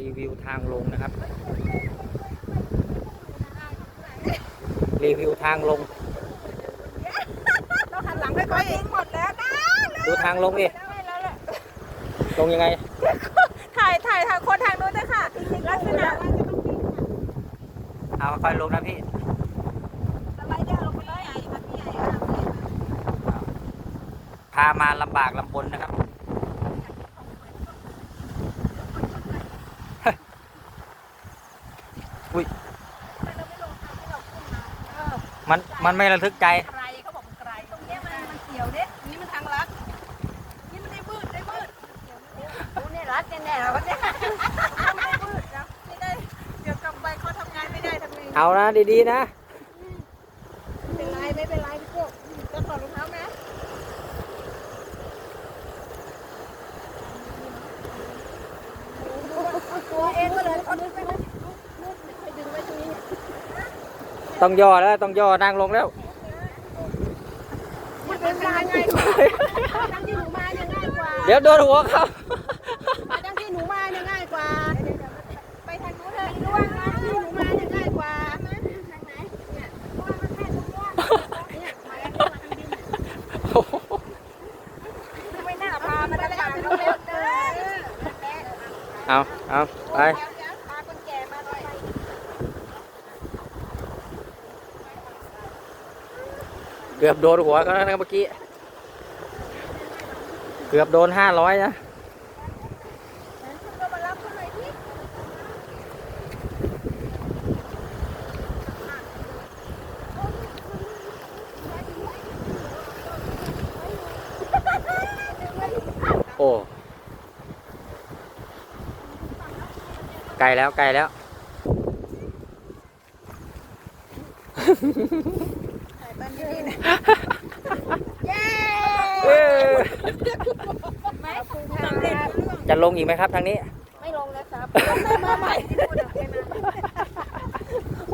รีวิวทางลงนะครับ รีวิวทางลง เราหันหลังค่อยๆหมดแล้วนะดูทางลงดิได้แล้วแหละลงยังไง ถ่ายถ่ายทางคนทางนู้นด้วยค่ะลักษณะเอาค่อยลงนะพี่สไลเดอร์ลงไปเลยใหญ่ค่ะพี่ใหญ่ค่ะพามาลำบากลำบนนะครับ อุ้ยมันมันไม่ระทึกใจไกลเขาบอกมันไกลตรงเนี้ยมันมันเกี่ยวเนี่ยนี่มันทางลัดนี่มันได้มืดได้มืดดูเนี่ยรัดแน่ๆแล้วเนี่ยไม่ได้มืดนะไม่ได้เดี๋ยวกลับไปเขาทำงานไม่ได้ทำไงเอานะดีๆนะ ไม่เป็นไรไม่เป็นไรพี่โก้จะถอดรองเท้าไหมตัวเองก็เลยคนนึงไปนู่นนู่นไปดึงไว้ตรงนี้ ต้องย่อแล้วต้องย่อนั่งลงแล้วมันเป็นยังไงกว่าทั้งที่หนูมาเนี่ยง่ายกว่าเดี๋ยวโดนหัวเขามาทั้งที่หนูมาเนี่ยง่ายกว่า ไปทางนู้นเลยล่วงนะที่หนูมาเนี่ยง่ายกว่าทางไหนเนี่ยล่วงมันแค่ตรงล่วงเนี่ยมาแล้วมาทางดินไม่น่าพามาแล้วเร็วๆเด้อเอาเอาไป พาคนแก่มาหน่อย เกือบโดนหัวเขาแล้วนะเมื่อกี้ เกือบโดนห้าร้อยนะโอ้ไกลแล้วไกลแล้ว เย้เอ้ยไม่สำเร็จจะลงอีกไหมครับทางนี้ ไม่ลงแล้วครับต้องได้มาใหม่